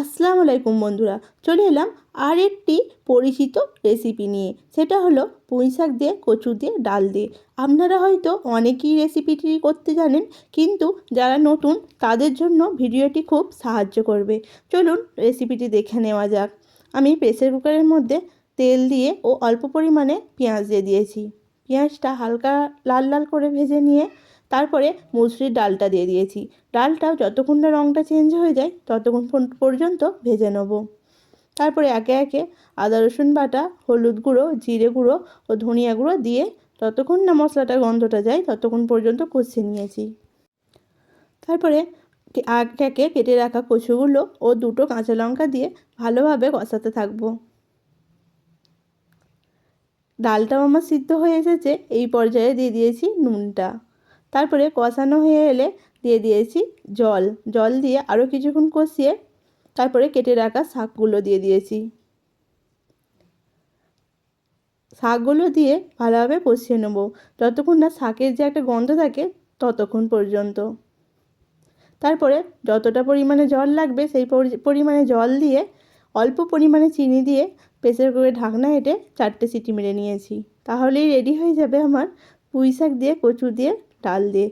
আসসালামু আলাইকুম বন্ধুরা, চলে এলাম আর একটি পরিচিত রেসিপি নিয়ে। সেটা হলো পুঁই শাক দিয়ে, কচু দিয়ে, ডাল দিয়ে। আপনারা হয়তো অনেকেই রেসিপিটি করতে জানেন, কিন্তু যারা নতুন, তাদের জন্য ভিডিওটি খুব সাহায্য করবে। চলুন রেসিপিটি দেখে নেওয়া যাক। আমি প্রেসার কুকারের মধ্যে তেল দিয়ে ও অল্প পরিমাণে পেঁয়াজ দিয়ে দিয়েছি। পেঁয়াজটা হালকা লাল লাল করে ভেজে নিয়ে তারপরে মুসুরির ডালটা দিয়ে দিয়েছি। ডালটাও যতক্ষণ না রঙটা চেঞ্জ হয়ে যায়, ততক্ষণ পর্যন্ত ভেজে নেব। তারপরে একে একে আদা, রসুন বাটা, হলুদ গুঁড়ো, জিরে গুঁড়ো ও ধনিয়া গুঁড়ো দিয়ে ততক্ষণ না মশলাটার গন্ধটা যায়, ততক্ষণ পর্যন্ত কষিয়ে নিয়েছি। তারপরে একে একে কেটে রাখা কচুগুলো ও দুটো কাঁচা লঙ্কা দিয়ে ভালোভাবে কষাতে থাকব। ডালটাও আমার সিদ্ধ হয়ে এসেছে, এই পর্যায়ে দিয়ে দিয়েছি নুনটা। তারপরে কষানো হয়ে এলে দিয়ে দিয়েছি জল। জল দিয়ে আরও কিছুক্ষণ কষিয়ে তারপরে কেটে রাখা শাকগুলো দিয়ে দিয়েছি। শাকগুলো দিয়ে ভালোভাবে কষিয়ে নেব। যতক্ষণ না শাকের যে একটা গন্ধ থাকে ততক্ষণ পর্যন্ত। তারপরে যতটা পরিমাণে জল লাগবে সেই পরিমাণে জল দিয়ে অল্প পরিমাণে চিনি দিয়ে প্রেসার কুকারে ঢাকনা হেঁটে চারটে সিটি মেরে নিয়েছি। তাহলেই রেডি হয়ে যাবে আমার পুঁই শাক দিয়ে কচু দিয়ে ডাল দিয়ে